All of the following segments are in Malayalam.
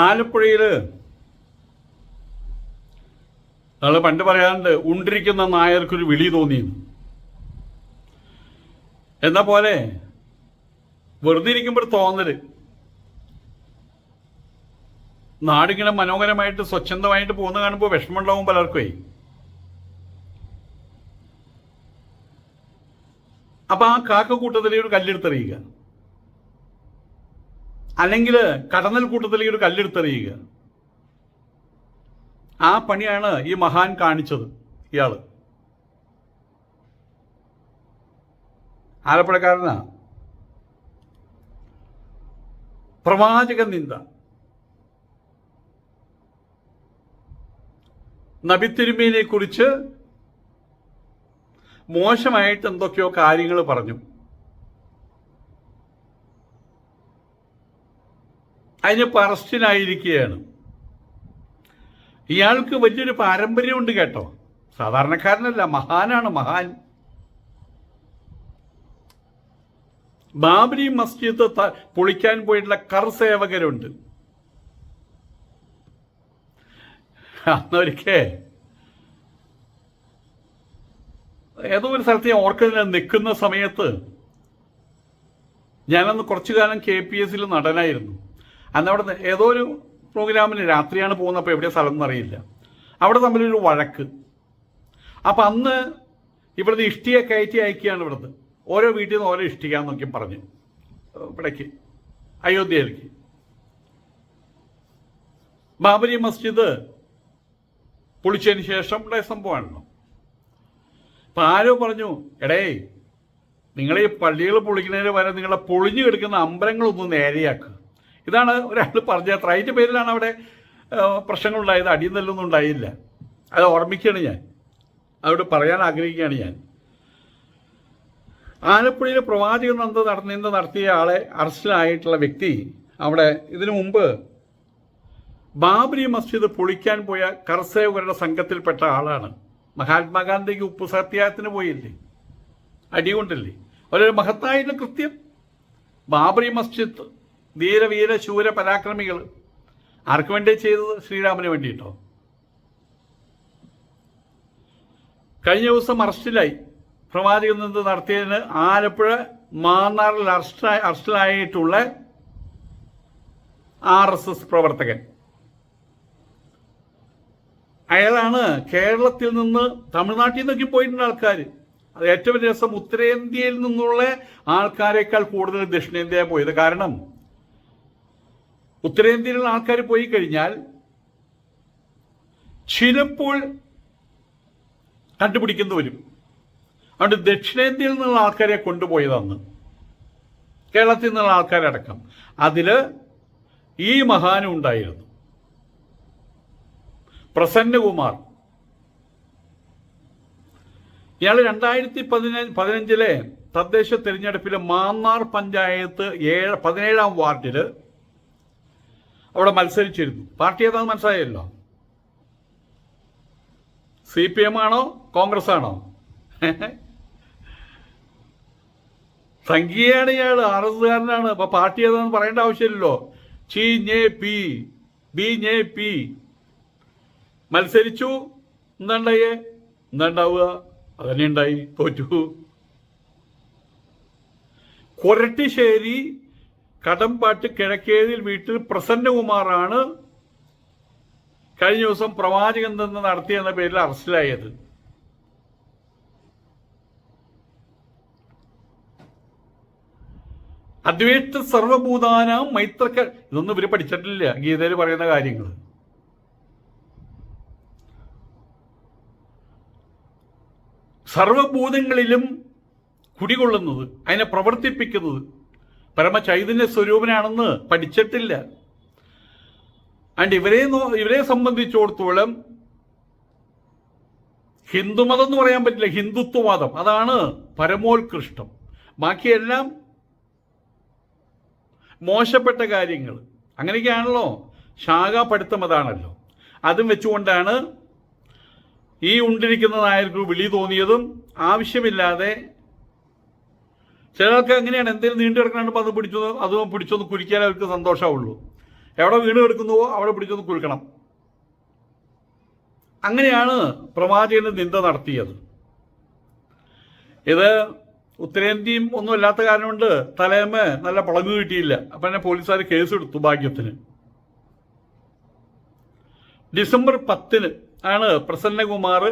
ആലപ്പുഴയിൽ അയാൾ പണ്ട് പറയാറുണ്ട് ഉണ്ടിരിക്കുന്ന നായർക്കൊരു വിളി തോന്നി എന്ന പോലെ വെറുതെ ഇരിക്കുമ്പോൾ തോന്നൽ. നാടിങ്ങനെ മനോഹരമായിട്ട് സ്വച്ഛന്തമായിട്ട് പോകുന്ന കാണുമ്പോൾ വിഷമമുണ്ടാവും പലർക്കുമേ അപ്പൊ ആ കാക്കക്കൂട്ടത്തിലെ ഒരു കല്ലെടുത്തെറിയുക. അല്ലെങ്കിൽ കടന്നൽ കൂട്ടത്തിലേക്ക് ഒരു കല്ലെടുത്തെറിയുക. ആ പണിയാണ് ഈ മഹാൻ കാണിച്ചത് ഇയാൾ. ആലപ്പുഴക്കാരനാ. പ്രവാചക നിന്ദ. നബിത്തിരുമേനെ കുറിച്ച് മോശമായിട്ട് എന്തൊക്കെയോ കാര്യങ്ങൾ പറഞ്ഞു. അതിനിപ്പോൾ പറസ്റ്റിനായിരിക്കുകയാണ് ഇയാൾക്ക് വലിയൊരു പാരമ്പര്യമുണ്ട് കേട്ടോ. സാധാരണക്കാരനല്ല മഹാനാണ് മഹാൻ. ബാബരി മസ്ജിദ് പൊളിക്കാൻ പോയിട്ടുള്ള കർ സേവകരുണ്ട്. അന്നൊരിക്കേ ഏതോ ഒരു സ്ഥലത്ത് ഞാൻ ഓർക്കുന്നില്ല നിൽക്കുന്ന സമയത്ത് ഞാനന്ന് കുറച്ചു കാലം കെ പി എസിൽ നടനായിരുന്നു. അന്ന് അവിടെ ഏതോ ഒരു പ്രോഗ്രാമിന് രാത്രിയാണ് പോകുന്നപ്പോൾ എവിടെയാ സ്ഥലം എന്നറിയില്ല അവിടെ തമ്മിലൊരു വഴക്ക്. അപ്പം അന്ന് ഇവിടുന്ന് ഇഷ്ടിയെ കയറ്റി അയക്കുകയാണ് ഇവിടുന്ന്. ഓരോ വീട്ടിൽ നിന്ന് ഓരോ ഇഷ്ടിക നോക്കി പറഞ്ഞു. ഇവിടേക്ക് അയോധ്യയിലേക്ക്. ബാബരി മസ്ജിദ് പൊളിച്ചതിന് ശേഷം ഉണ്ടായ സംഭവമാണല്ലോ. അപ്പം ആരോ പറഞ്ഞു എടേ നിങ്ങൾ ഈ പള്ളികൾ പൊളിക്കുന്നതിന് വരെ നിങ്ങളെ പൊളിഞ്ഞു കിടക്കുന്ന അമ്പലങ്ങളൊന്നും നേരെയാക്കുക ഇതാണ് ഒരാൾ പറഞ്ഞത്. റൈറ്റ് പേരിലാണ് അവിടെ പ്രശ്നങ്ങളുണ്ടായത്. അടിയും തല്ലൊന്നും ഉണ്ടായില്ല. അത് ഓർമ്മിക്കുകയാണ് ഞാൻ. അവിടെ പറയാൻ ആഗ്രഹിക്കുകയാണ് ഞാൻ. ആലപ്പുഴയിൽ പ്രവാചകൻ നന്ദ നടന്നിന്ന് നടത്തിയ ആളെ അറസ്റ്റിലായിട്ടുള്ള വ്യക്തി അവിടെ ഇതിനു മുമ്പ് ബാബരി മസ്ജിദ് പൊളിക്കാൻ പോയ കർസേവകരുടെ സംഘത്തിൽപ്പെട്ട ആളാണ്. മഹാത്മാഗാന്ധിക്ക് ഉപ്പ് സത്യാഗത്തിന് പോയില്ലേ? അടികൊണ്ടല്ലേ? ഒരു മഹത്തായിട്ടുള്ള കൃത്യം. ബാബറി മസ്ജിദ് ധീരവീര ശൂര പരാക്രമികൾ. ആർക്ക് വേണ്ടി ചെയ്തത്? ശ്രീരാമന് വേണ്ടിയിട്ടോ? കഴിഞ്ഞ ദിവസം അറസ്റ്റിലായി. പ്രവാചകൻ നിന്ന് നടത്തിയതിന്? ആലപ്പുഴ മാന്നാറിൽ അറസ്റ്റായി അറസ്റ്റിലായിട്ടുള്ള ആർ എസ് എസ് പ്രവർത്തകൻ. അയാളാണ് കേരളത്തിൽ നിന്ന് തമിഴ്നാട്ടിൽ നിന്നൊക്കെ പോയിട്ടുള്ള ആൾക്കാർ അത് ഏറ്റവും രസം ഉത്തരേന്ത്യയിൽ നിന്നുള്ള ആൾക്കാരെക്കാൾ കൂടുതൽ ദക്ഷിണേന്ത്യ പോയത്. കാരണം ഉത്തരേന്ത്യയിലുള്ള ആൾക്കാർ പോയി കഴിഞ്ഞാൽ ചിലപ്പോൾ കണ്ടുപിടിക്കുന്നു വരും. അതുകൊണ്ട് ദക്ഷിണേന്ത്യയിൽ നിന്നുള്ള ആൾക്കാരെ കൊണ്ടുപോയതന്ന് കേരളത്തിൽ നിന്നുള്ള ആൾക്കാരടക്കം. അതിൽ ഈ മഹാനും ഉണ്ടായിരുന്നു. പ്രസന്നകുമാർ. ഇയാൾ രണ്ടായിരത്തി പതിനഞ്ച് പതിനഞ്ചിലെ തദ്ദേശ തെരഞ്ഞെടുപ്പിലെ മാന്നാർ പഞ്ചായത്ത് ഏഴ് പതിനേഴാം വാർഡിൽ അവിടെ മത്സരിച്ചിരുന്നു. പാർട്ടി ഏതാണെന്ന് മനസ്സിലായല്ലോ. സി പി എം ആണോ കോൺഗ്രസ് ആണോ? സംഖ്യയാണ് ഇയാൾ ആർ എസ് കാരനാണ് അപ്പൊ പാർട്ടി ഏതാണെന്ന് പറയേണ്ട ആവശ്യമില്ലല്ലോ. ചി ഞെ പി ബി ഞെ പി. മത്സരിച്ചു. എന്താണ്ടായേ? എന്താണ്ടാവുക? അതന്നെ ഉണ്ടായി. തോറ്റു. കൊരട്ടിശ്ശേരി കടമ്പാട്ട് കിഴക്കേതിൽ വീട്ടിൽ പ്രസന്നകുമാറാണ് കഴിഞ്ഞ ദിവസം പ്രവാചകൻ തന്നെ നടത്തിയെന്ന പേരിൽ അറസ്റ്റിലായത്. അദ്വൈത സർവഭൂതാന മൈത്രക്ക ഇതൊന്നും ഇവർ പഠിച്ചിട്ടില്ല ഗീതയിൽ പറയുന്ന കാര്യങ്ങൾ സർവഭൂതങ്ങളിലും കുടികൊള്ളുന്നത് അതിനെ പ്രവർത്തിപ്പിക്കുന്നത് പരമചൈതന്യ സ്വരൂപനാണെന്ന് പഠിച്ചിട്ടില്ല. ആൻഡ് ഇവരെ ഇവരെ സംബന്ധിച്ചിടത്തോളം ഹിന്ദുമതം എന്ന് പറയാൻ പറ്റില്ല ഹിന്ദുത്വവാദം. അതാണ് പരമോത്കൃഷ്ടം. ബാക്കിയെല്ലാം മോശപ്പെട്ട കാര്യങ്ങൾ. അങ്ങനെയൊക്കെയാണല്ലോ. ശാഖാപടുത്തം അതാണല്ലോ അതും വെച്ചുകൊണ്ടാണ് ഈ ഉണ്ടിരിക്കുന്ന നായർക്ക് വിളി തോന്നിയതും ആവശ്യമില്ലാതെ ചിലർക്ക് അങ്ങനെയാണ് എന്തെങ്കിലും നീണ്ടു കിടക്കണപ്പോൾ അത് പിടിച്ചു അത് പിടിച്ചൊന്ന് കുലിക്കാൻ അവർക്ക് സന്തോഷമുള്ളൂ എവിടെ വീണ് കിടക്കുന്നുവോ അവിടെ പിടിച്ചൊന്ന് കുലുക്കണം. അങ്ങനെയാണ് പ്രവാചകന്റെ നിന്ദ നടത്തിയത്. ഇത് ഉത്തരേന്ത്യയും ഒന്നും അല്ലാത്ത കാരണം കൊണ്ട് നല്ല പുളങ്ങ് കിട്ടിയില്ല. അപ്പം തന്നെ പോലീസുകാർ കേസെടുത്തു ഭാഗ്യത്തിന്. ഡിസംബർ പത്തിന് ആണ് പ്രസന്നകുമാർ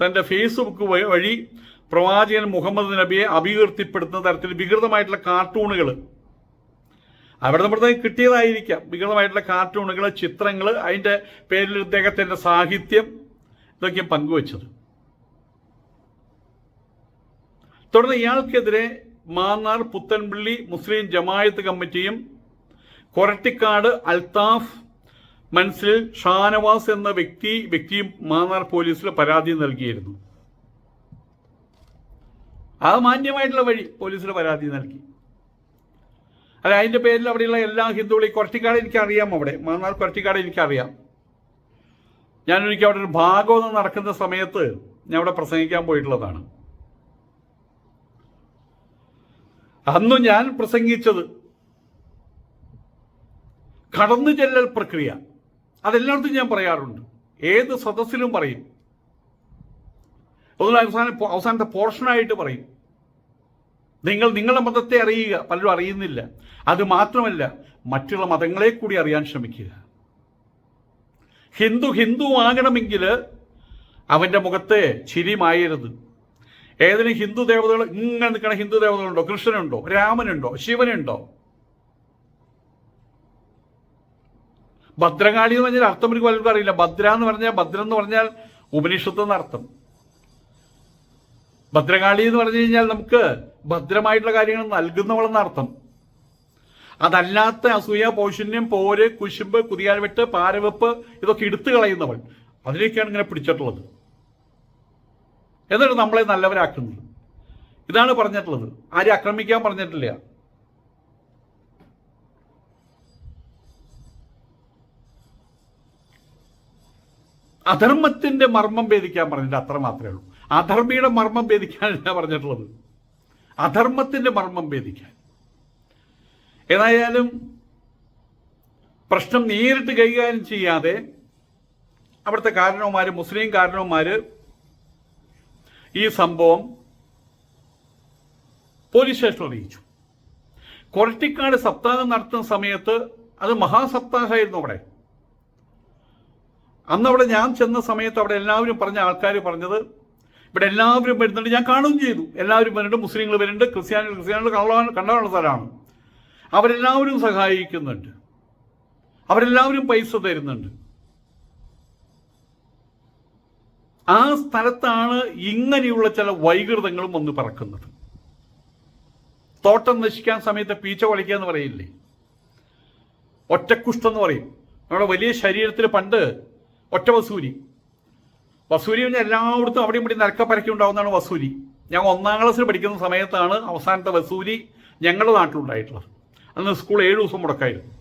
തന്റെ ഫേസ്ബുക്ക് വഴി പ്രവാചകൻ മുഹമ്മദ് നബിയെ അപകീർത്തിപ്പെടുത്തുന്ന തരത്തിൽ വികൃതമായിട്ടുള്ള കാർട്ടൂണുകൾ. അവിടെ നമ്മുടെ കിട്ടിയതായിരിക്കാം. വികൃതമായിട്ടുള്ള കാർട്ടൂണുകൾ ചിത്രങ്ങൾ അതിന്റെ പേരിൽ ഇദ്ദേഹത്തിന്റെ സാഹിത്യം ഇതൊക്കെ പങ്കുവച്ചത്. തുടർന്ന് ഇയാൾക്കെതിരെ മാന്നാർ പുത്തൻപള്ളി മുസ്ലിം ജമായത്ത് കമ്മിറ്റിയും കൊരട്ടിക്കാട് അൽത്താഫ് മനസ്സിൽ ഷാനവാസ് എന്ന വ്യക്തി വ്യക്തിയും മാന്നാർ പോലീസിൽ പരാതി നൽകിയിരുന്നു. ആ മാന്യമായിട്ടുള്ള വഴി പോലീസിന് പരാതി നൽകി. അല്ല അതിന്റെ പേരിൽ അവിടെയുള്ള എല്ലാ ഹിന്ദുക്കളെയും കുറച്ചിക്കാട് എനിക്കറിയാം അവിടെ. മാന്നാർ കുറച്ചിക്കാട് എനിക്കറിയാം. ഞാനൊരിക്കൽ അവിടെ ഒരു ഭാഗം നടക്കുന്ന സമയത്ത് ഞാൻ അവിടെ പ്രസംഗിക്കാൻ പോയിട്ടുള്ളതാണ്. അന്ന് ഞാൻ പ്രസംഗിച്ചത് കടന്നു ചെല്ലൽ പ്രക്രിയ. അതെല്ലായിടത്തും ഞാൻ പറയാറുണ്ട്. ഏത് സദസ്സിലും പറയും. ഒന്നും അവസാന അവസാനത്തെ പോർഷനായിട്ട് പറയും. നിങ്ങൾ നിങ്ങളുടെ മതത്തെ അറിയുക. പലരും അറിയുന്നില്ല. അത് മാത്രമല്ല മറ്റുള്ള മതങ്ങളെ കൂടി അറിയാൻ ശ്രമിക്കുക. ഹിന്ദു ഹിന്ദു ആകണമെങ്കിൽ അവന്റെ മുഖത്തെ ചിരിമായരുത് ഏതെങ്കിലും ഹിന്ദു ദേവതകൾ ഇങ്ങനെ നിൽക്കണ ഹിന്ദു ദേവതകളുണ്ടോ? കൃഷ്ണനുണ്ടോ? രാമനുണ്ടോ? ശിവനുണ്ടോ? ഭദ്രകാളി എന്ന് പറഞ്ഞാൽ അർത്ഥം എനിക്ക് പലർക്കും അറിയില്ല. ഭദ്ര എന്ന് പറഞ്ഞാൽ ഭദ്രം എന്ന് പറഞ്ഞാൽ ഉപനിഷത്ത് എന്നർത്ഥം. ഭദ്രകാളി എന്ന് പറഞ്ഞു കഴിഞ്ഞാൽ നമുക്ക് ഭദ്രമായിട്ടുള്ള കാര്യങ്ങൾ നൽകുന്നവളെന്ന അർത്ഥം. അതല്ലാത്ത അസൂയ പോഷന്യം പോര് കുശുമ്പ് കുതിയാൽവെട്ട് പാരവെപ്പ് ഇതൊക്കെ എടുത്തു കളയുന്നവൾ. അതിലേക്കാണ് ഇങ്ങനെ പിടിച്ചിട്ടുള്ളത്. എന്നിട്ട് നമ്മളെ നല്ലവരാക്കുന്നത്. ഇതാണ് പറഞ്ഞിട്ടുള്ളത്. ആരും ആക്രമിക്കാൻ പറഞ്ഞിട്ടില്ല. അധർമ്മത്തിന്റെ മർമ്മം ഭേദിക്കാൻ പറഞ്ഞിട്ട് അത്ര മാത്രമേ ഉള്ളൂ. അധർമ്മിയുടെ മർമ്മം ഭേദിക്കാനല്ല പറഞ്ഞിട്ടുള്ളത്. അധർമ്മത്തിന്റെ മർമ്മം ഭേദിക്കാൻ. ഏതായാലും പ്രശ്നം നേരിട്ട് കൈകാര്യം ചെയ്യാതെ അവിടുത്തെ കാരണവന്മാർ മുസ്ലിം കാരണവന്മാർ ഈ സംഭവം പോലീസ് സ്റ്റേഷനിൽ അറിയിച്ചു. കൊരട്ടിക്കാട് സപ്താഹം നടത്തുന്ന സമയത്ത് അത് മഹാസപ്താഹമായിരുന്നു അവിടെ. അന്നവിടെ ഞാൻ ചെന്ന സമയത്ത് അവിടെ എല്ലാവരും പറഞ്ഞ ആൾക്കാർ പറഞ്ഞത് ഇവിടെ എല്ലാവരും വരുന്നുണ്ട്. ഞാൻ കാണുകയും ചെയ്തു. എല്ലാവരും വരുന്നുണ്ട്. മുസ്ലിങ്ങൾ വരുന്നുണ്ട്. ക്രിസ്ത്യാനികൾ ക്രിസ്ത്യാനികൾ കള്ളവാൻ കണ്ടവാനുള്ള സ്ഥലമാണ്. അവരെല്ലാവരും സഹായിക്കുന്നുണ്ട്. അവരെല്ലാവരും പൈസ തരുന്നുണ്ട്. ആ സ്ഥലത്താണ് ഇങ്ങനെയുള്ള ചില വൈകൃതങ്ങളും വന്ന് പറക്കുന്നത്. തോട്ടം നശിക്കാൻ സമയത്ത് പീച്ച കൊളിക്കുക എന്ന് പറയില്ലേ? ഒറ്റക്കുഷ്ടം എന്ന് പറയും. നമ്മുടെ വലിയ ശരീരത്തിൽ പണ്ട് ഒറ്റ വസൂരി പിന്നെ എല്ലായിടത്തും അവിടെയും ഇവിടെ നിരക്ക പരക്കി ഉണ്ടാകുന്നതാണ് വസൂരി. ഞാൻ ഒന്നാം ക്ലാസ്സിൽ പഠിക്കുന്ന സമയത്താണ് അവസാനത്തെ വസൂരി ഞങ്ങളുടെ നാട്ടിലുണ്ടായിട്ടുള്ളത്. അന്ന് സ്കൂൾ ഏഴ് ദിവസം മുടക്കായിരുന്നു.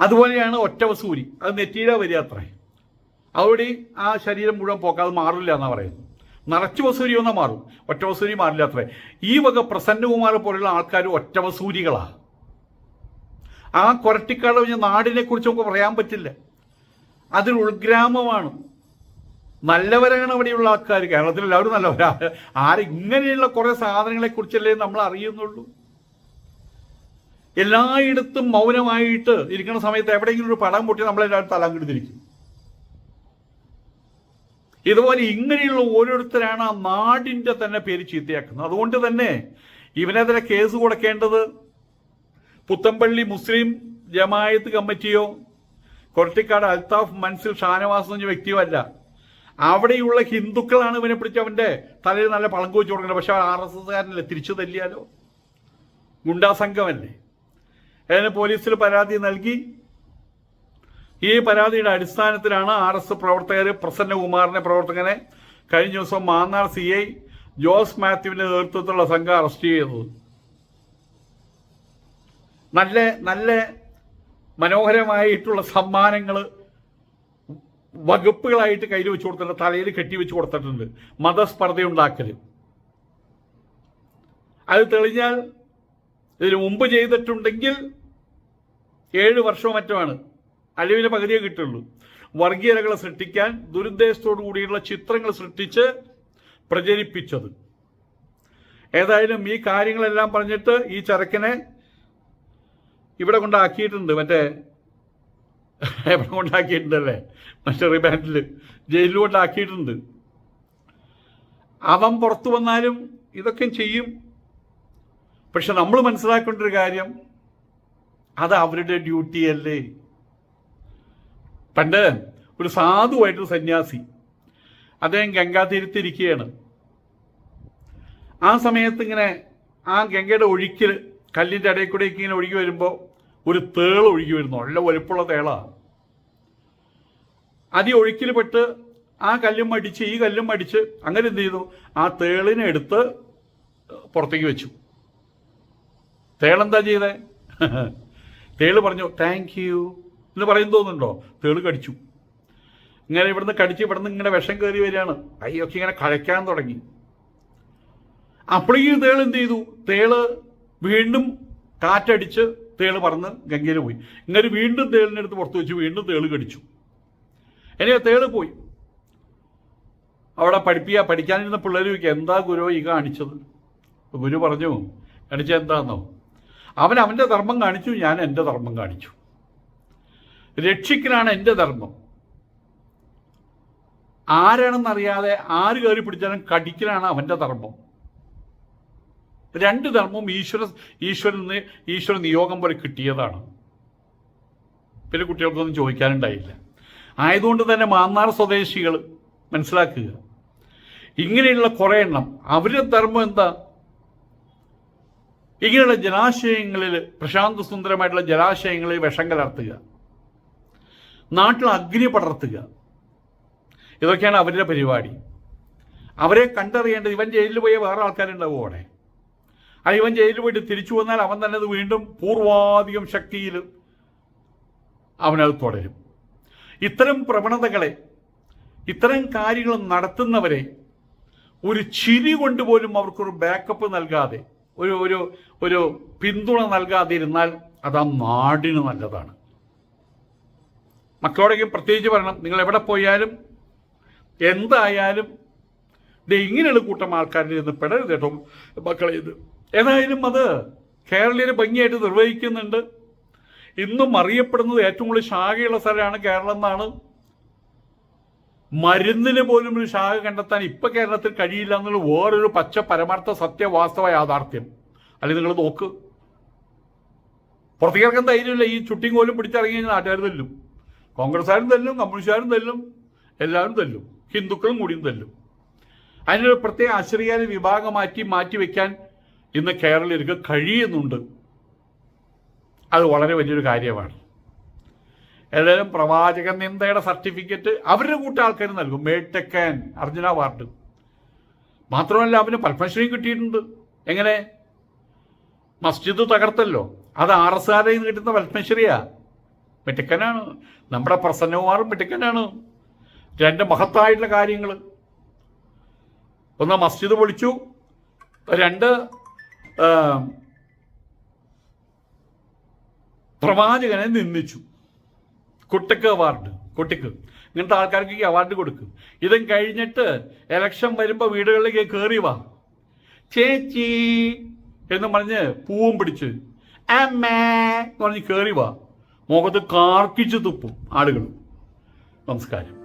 അതുപോലെയാണ് ഒറ്റ വസൂരി. അത് നെറ്റിയിലെ വരിക അത്രേ. അവിടെ ആ ശരീരം മുഴുവൻ പോക്കാതെ മാറില്ല എന്നാണ് പറയുന്നത്. നിറച്ച് വസൂരി ഒന്നാ മാറും. ഒറ്റ വസൂരി മാറില്ല അത്രേ. ഈ വക പ്രസന്നകുമാർ പോലുള്ള ആൾക്കാർ ഒറ്റ വസൂരികളാണ് ആ കൊരട്ടിക്കാട് നാടിനെ കുറിച്ച് നമുക്ക് പറയാൻ പറ്റില്ല. അതിൽ ഉൾഗ്രാമമാണ്. നല്ലവരാണ് അവിടെയുള്ള ആൾക്കാർ കേരളത്തിൽ എല്ലാവരും നല്ലവരാ. ആരിങ്ങനെയുള്ള കുറെ സാധനങ്ങളെ കുറിച്ചല്ലേ നമ്മൾ അറിയുന്നുള്ളൂ. എല്ലായിടത്തും മൗനമായിട്ട് ഇരിക്കുന്ന സമയത്ത് എവിടെയെങ്കിലും ഒരു പടം പൊട്ടി നമ്മളെല്ലാവരും തലം കിടന്നിരിക്കും ഇതുപോലെ ഇങ്ങനെയുള്ള ഓരോരുത്തരാണ് ആ നാടിന്റെ തന്നെ പേര് ചീത്തയാക്കുന്നത്. അതുകൊണ്ട് തന്നെ ഇവനെതിരെ കേസ് കൊടുക്കേണ്ടത് പുത്തമ്പള്ളി മുസ്ലിം ജമായത്ത് കമ്മിറ്റിയോ കൊരട്ടിക്കാട് അൽത്താഫ് മൻസിൽ ഷാനവാസ് എന്ന വ്യക്തിയോ അല്ല. അവിടെയുള്ള ഹിന്ദുക്കളാണ് ഇവനെ പിടിച്ച് അവന്റെ തലയിൽ നല്ല പളം വെച്ച് കൊടുക്കുന്നത്. പക്ഷെ ആർ എസ് എസ്കാരനല്ലേ തിരിച്ചു തല്ലിയാലോ ഗുണ്ടാ സംഘമല്ലേ? അതിന് പോലീസിൽ പരാതി നൽകി. ഈ പരാതിയുടെ അടിസ്ഥാനത്തിലാണ് ആർ എസ് പ്രവർത്തകർ പ്രസന്നകുമാറിനെ പ്രവർത്തകനെ കഴിഞ്ഞ ദിവസം മാന്നാർ സി ഐ ജോസ് മാത്യുവിന്റെ നേതൃത്വത്തിലുള്ള സംഘം അറസ്റ്റ് ചെയ്തത് നല്ല നല്ല മനോഹരമായിട്ടുള്ള സമ്മാനങ്ങൾ വകുപ്പുകളായിട്ട് കയ്യിൽ വെച്ച് കൊടുത്തിട്ടുണ്ട് തലയിൽ കെട്ടി വെച്ച് കൊടുത്തിട്ടുണ്ട്. മതസ്പർദ്ധ ഉണ്ടാക്കൽ അത് തെളിഞ്ഞാൽ ഇതിനു മുമ്പ് ചെയ്തിട്ടുണ്ടെങ്കിൽ ഏഴ് വർഷം മറ്റുമാണ് അഴിവിന് പകുതിയേ കിട്ടുള്ളൂ. വർഗീയതകളെ സൃഷ്ടിക്കാൻ ദുരുദ്ദേശത്തോടു കൂടിയുള്ള ചിത്രങ്ങൾ സൃഷ്ടിച്ച് പ്രചരിപ്പിച്ചത്. ഏതായാലും ഈ കാര്യങ്ങളെല്ലാം പറഞ്ഞിട്ട് ഈ ചരക്കിനെ ഇവിടെ കൊണ്ടാക്കിയിട്ടുണ്ട്. മറ്റേ എവിടെ കൊണ്ടാക്കിയിട്ടുണ്ടല്ലേ മറ്റേ റിമാൻഡിൽ ജയിലിൽ കൊണ്ടാക്കിയിട്ടുണ്ട് അവൻ പുറത്തു വന്നാലും ഇതൊക്കെ ചെയ്യും. പക്ഷെ നമ്മൾ മനസ്സിലാക്കേണ്ട ഒരു കാര്യം അത് അവരുടെ ഡ്യൂട്ടിയല്ലേ പണ്ട് ഒരു സാധുവായിട്ടൊരു സന്യാസി അദ്ദേഹം ഗംഗാതീരത്തിരിക്കുകയാണ് ആ സമയത്ത് ഇങ്ങനെ ആ ഗംഗയുടെ ഒഴുക്കിൽ കല്ലിന്റെ ഇടയിൽ കൂടെ ഇങ്ങനെ ഒഴുകി വരുമ്പോൾ ഒരു തേൾ ഒഴുകി വരുന്നു. നല്ല വലുപ്പുള്ള തേളാണ്. അത് ഈ ഒഴുക്കിൽ പെട്ട് ആ കല്ലും മടിച്ച് ഈ കല്ലും മടിച്ച് അങ്ങനെ എന്ത് ചെയ്തു? ആ തേളിനെ എടുത്ത് പുറത്തേക്ക് വെച്ചു. തേളെന്താ ചെയ്തേ? തേൾ പറഞ്ഞു താങ്ക് യു എന്ന് പറയും തോന്നുന്നുണ്ടോ? തേൾ കടിച്ചു. ഇങ്ങനെ ഇവിടുന്ന് കടിച്ച് ഇവിടുന്ന് ഇങ്ങനെ വിഷം കയറി വരികയാണ്. അയ്യൊക്കെ ഇങ്ങനെ കഴിക്കാൻ തുടങ്ങി. അപ്പോഴേക്കും തേൾ എന്ത് ചെയ്തു? തേൾ വീണ്ടും കാറ്റടിച്ച് തേൾ പറന്ന് ഗംഗയിൽ പോയി. ഇങ്ങനെ വീണ്ടും തേളിനെടുത്ത് പുറത്ത് വെച്ച് വീണ്ടും തേൾ കടിച്ചു. ഇനി തേട് പോയി. അവിടെ പഠിപ്പിക്കുക പഠിക്കാനിരുന്ന പിള്ളേർ എന്താ ഗുരു ഈ കാണിച്ചത്? ഗുരു പറഞ്ഞു കാണിച്ചത് എന്താണെന്നോ അവൻ അവന്റെ ധർമ്മം കാണിച്ചു ഞാൻ എന്റെ ധർമ്മം കാണിച്ചു. രക്ഷിക്കലാണ് എന്റെ ധർമ്മം. ആരാണെന്നറിയാതെ ആര് കയറി പിടിച്ചാലും കടിക്കലാണ് അവന്റെ ധർമ്മം. രണ്ട് ധർമ്മവും ഈശ്വര ഈശ്വരന് ഈശ്വര നിയോഗം പോലെ കിട്ടിയതാണ്. പിന്നെ കുട്ടികൾക്കൊന്നും ചോദിക്കാനുണ്ടായില്ല. ആയതുകൊണ്ട് തന്നെ മാന്നാർ സ്വദേശികൾ മനസ്സിലാക്കുക. ഇങ്ങനെയുള്ള കുറേ എണ്ണം. അവരുടെ ധർമ്മം എന്താ? ഇങ്ങനെയുള്ള ജലാശയങ്ങളിൽ പ്രശാന്ത സുന്ദരമായിട്ടുള്ള ജലാശയങ്ങളിൽ വിഷം കലർത്തുക. നാട്ടിൽ അഗ്നി പടർത്തുക. ഇതൊക്കെയാണ് അവരുടെ പരിപാടി. അവരെ കണ്ടറിയേണ്ടത് ഇവൻ ജയിലിൽ പോയ വേറെ ആൾക്കാരുണ്ടാവും അവിടെ. ആ ഇവൻ ജയിലിൽ പോയിട്ട് തിരിച്ചു വന്നാൽ അവൻ തന്നെ അത് വീണ്ടും പൂർവാധികം ശക്തിയിൽ അവനത് തുടരും. ഇത്തരം പ്രവണതകളെ ഇത്തരം കാര്യങ്ങൾ നടത്തുന്നവരെ ഒരു ചിരി കൊണ്ടുപോലും അവർക്കൊരു ബാക്കപ്പ് നൽകാതെ ഒരു ഒരു ഒരു പിന്തുണ നൽകാതെ ഇരുന്നാൽ അത് ആ നാടിന് നല്ലതാണ്. മക്കളോടൊക്കെ പ്രത്യേകിച്ച് പറയണം നിങ്ങൾ എവിടെ പോയാലും എന്തായാലും ഇത് ഇങ്ങനെയുള്ള കൂട്ടം ആൾക്കാരിൽ നിന്ന് പെടരുത് കേട്ടോ മക്കളെ ഇത്. ഏതായാലും അത് കേരളീയർ ഭംഗിയായിട്ട് നിർവഹിക്കുന്നുണ്ട്. ഇന്നും അറിയപ്പെടുന്നത് ഏറ്റവും കൂടുതൽ ശാഖയുള്ള സ്ഥലമാണ് കേരളം എന്നാണ്. മരുന്നിന് പോലും ഒരു ശാഖ കണ്ടെത്താൻ ഇപ്പൊ കേരളത്തിൽ കഴിയില്ല എന്നുള്ള വേറൊരു പച്ച പരമാർത്ഥ സത്യവാസ്തവ യാഥാർത്ഥ്യം. അല്ലെങ്കിൽ നിങ്ങൾ നോക്ക്. പുറത്തേക്കിറക്കാൻ ധൈര്യമില്ല. ഈ ചുട്ടിയും കോലും പിടിച്ചിറങ്ങി കഴിഞ്ഞാൽ നാട്ടുകാർ തല്ലും. കോൺഗ്രസ്സുകാരും തല്ലും കമ്മ്യൂണിസ്റ്റുകാരും തല്ലും എല്ലാവരും തല്ലും. ഹിന്ദുക്കളും കൂടിയും തല്ലും. അതിനൊരു പ്രത്യേക അശ്രീകാര വിഭാഗം മാറ്റി മാറ്റി വെക്കാൻ ഇന്ന് കേരളീയർക്ക് കഴിയുന്നുണ്ട്. അത് വളരെ വലിയൊരു കാര്യമാണ്. ഏതായാലും പ്രവാചക നിന്ദയുടെ സർട്ടിഫിക്കറ്റ് അവരുടെ കൂട്ട ആൾക്കാർ നൽകും. മേട്ടക്കാൻ അർജുന അവാർഡ് മാത്രമല്ല അവന് പത്മശ്രീ കിട്ടിയിട്ടുണ്ട്. എങ്ങനെ? മസ്ജിദ് തകർത്തല്ലോ. അത് ആർ എസ് ആറിൽ നിന്ന് കിട്ടുന്ന പത്മശ്രീയാ. മിടുക്കനാണ് നമ്മുടെ പ്രസന്നകുമാറും മിടുക്കനാണ് രണ്ട് മഹത്തായിട്ടുള്ള കാര്യങ്ങൾ. ഒന്ന് മസ്ജിദ് പൊളിച്ചു. രണ്ട് ആ, പ്രവാചകനെ നിന്ദിച്ചു. കുട്ടിക്ക് അവാർഡ് കുട്ടിക്ക്. ഇങ്ങനത്തെ ആൾക്കാർക്ക് ഈ അവാർഡ് കൊടുക്കും. ഇതും കഴിഞ്ഞിട്ട് എലക്ഷൻ വരുമ്പോൾ വീടുകളിലേക്ക് കയറി വാ. ചേച്ചി എന്ന് പറഞ്ഞ് പൂവും പിടിച്ച് അമ്മേ എന്ന് പറഞ്ഞ് കയറി വാ. മുഖത്ത് കാർക്കിച്ച് തുപ്പും ആളുകൾ. നമസ്കാരം.